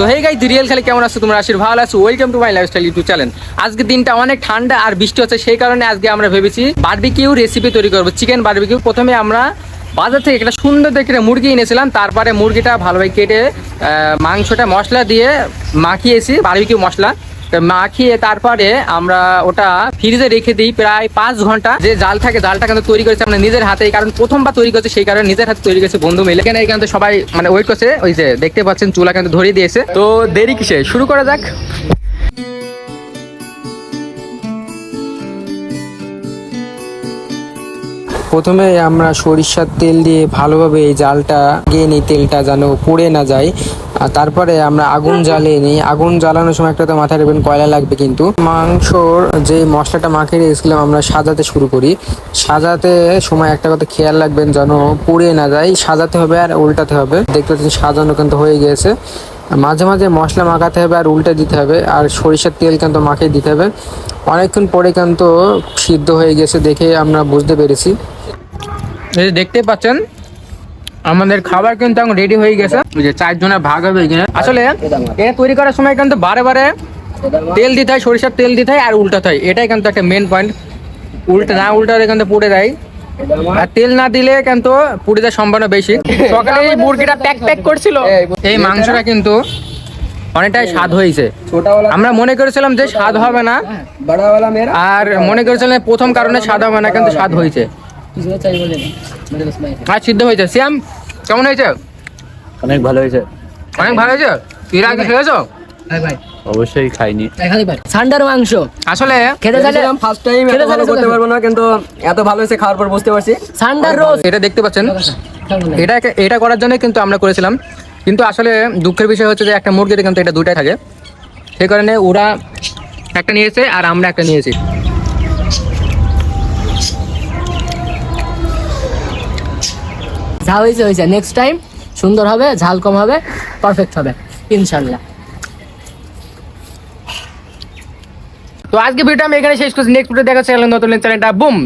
তো হে গাই রিয়েল খালি কেমন আছো? তোমরা আশির ভালো আছো। Welcome to my lifestyle YouTube channel আজকে দিনটা অনেক ঠান্ডা আর বৃষ্টি হচ্ছে, সেই কারণে আজকে আমরা ভেবেছি বার্বিকিউ রেসিপি তৈরি করব। চিকেন বার্বিকিউ প্রথমে আমরা বাজার থেকে একটা সুন্দর দেখে মুরগি এনেছিলাম। তারপরে মুরগিটা ভালোভাবে কেটে মাংসটা মশলা দিয়ে মাখিয়েছি বারবিকিউ মশলা। মাখিয়ে তারপরে আমরা ওটা ফ্রিজে রেখে দিই প্রায় পাঁচ ঘণ্টা। যে জাল থাকে, জালটা কিন্তু তৈরি করেছে আমরা নিজের হাতে কারণ প্রথমবার তৈরি করছে, সেই কারণে নিজের হাতে তৈরি করেছে বন্ধু মিলে। এখানে কিন্তু সবাই মানে ওয়েট করছে, ওই যে দেখতে পাচ্ছেন, চুলা কিন্তু ধরিয়ে দিয়েছে। তো দেরি কিসে? শুরু করা যাক। প্রথমে আমরা সরিষার তেল দিয়ে ভালোভাবে এই জালটা গিয়ে নিই, তেলটা যেন পড়ে না যায়। আর তারপরে আমরা আগুন জ্বালিয়ে নিই। আগুন জ্বালানোর সময় একটা তো মাথায় রাখবেন, কয়লা লাগবে কিন্তু। মাংসর যে মশলাটা মাখিয়ে রেখেছিলাম, আমরা সাজাতে শুরু করি। সাজাতে সময় একটা কথা খেয়াল রাখবেন, যেন পুড়ে না যায়। সাজাতে হবে আর উল্টাতে হবে। দেখতে পাচ্ছেন সাজানো কিন্তু হয়ে গিয়েছে। মাঝে মাঝে মশলা মাখাতে হবে আর উল্টে দিতে হবে, আর সরিষার তেল কিন্তু মাখিয়ে দিতে হবে। অনেকক্ষণ পরে কিন্তু সিদ্ধ হয়ে গেছে দেখে আমরা বুঝতে পেরেছি। দেখতে পাচ্ছেন, আমাদের খাবার কিন্তু এখন রেডি হয়ে গেছে। যে চারজনের ভাগ হবে আসলে এটা তৈরি করার সময় কিন্তু বারে বারে তেল দিতে হয়, সরিষার তেল দিতে হয় আর উল্টাতে হয়। এটাই কিন্তু একটা মেন পয়েন্ট উল্টে না উল্টালে কিন্তু পুড়ে দেয় আর তেল না দিলে কিন্তু পুরীতে সম্ভাবনা বেশি। সকালে এই মুরগিটা প্যাক প্যাক করছিল। এই মাংসটা কিন্তু অনেকটাই স্বাদ হয়েছে। আমরা মনে করেছিলাম যে স্বাদ হবে না। আর মনে করেছিলাম প্রথম কারণে স্বাদ হবে না কিন্তু স্বাদ হয়েছে। আর সিদ্ধ হয়েছে। শ্যাম কেমন হয়েছে? অনেক ভালো হয়েছে। অনেক ভালো হয়েছে? এর আগে খেয়েছো? ভাই ভাই। অবশ্যই খাইনি। সান্ডার মাংস। আসলে খেতে চাইলে ফার্স্ট টাইম এত ভালো করতে পারব না কিন্তু এত ভালো হয়েছে খাওয়ার পর বুঝতে পারছি। সান্ডার রোজ এটা দেখতে পাচ্ছেন? এটা এটা করার জন্য কিন্তু আমরা করেছিলাম। কিন্তু আসলে দুঃখের বিষয় হচ্ছে যে একটা মুরগিতে কিন্তু এটা দুটাই থাকে। সেই কারণে ওরা একটা নিয়েছে আর আমরা একটা নিয়েছি। যা হয়েছে হয়েছে। নেক্সট টাইম সুন্দর হবে ঝাল কম হবে পারফেক্ট হবে। ইনশাল্লাহ। তো আজকে ভিডিওটা আমি এখানে শেষ করছি। নেক্সট ভিডিও দেখা চ্যানেল নতুন চ্যানেলটা বুম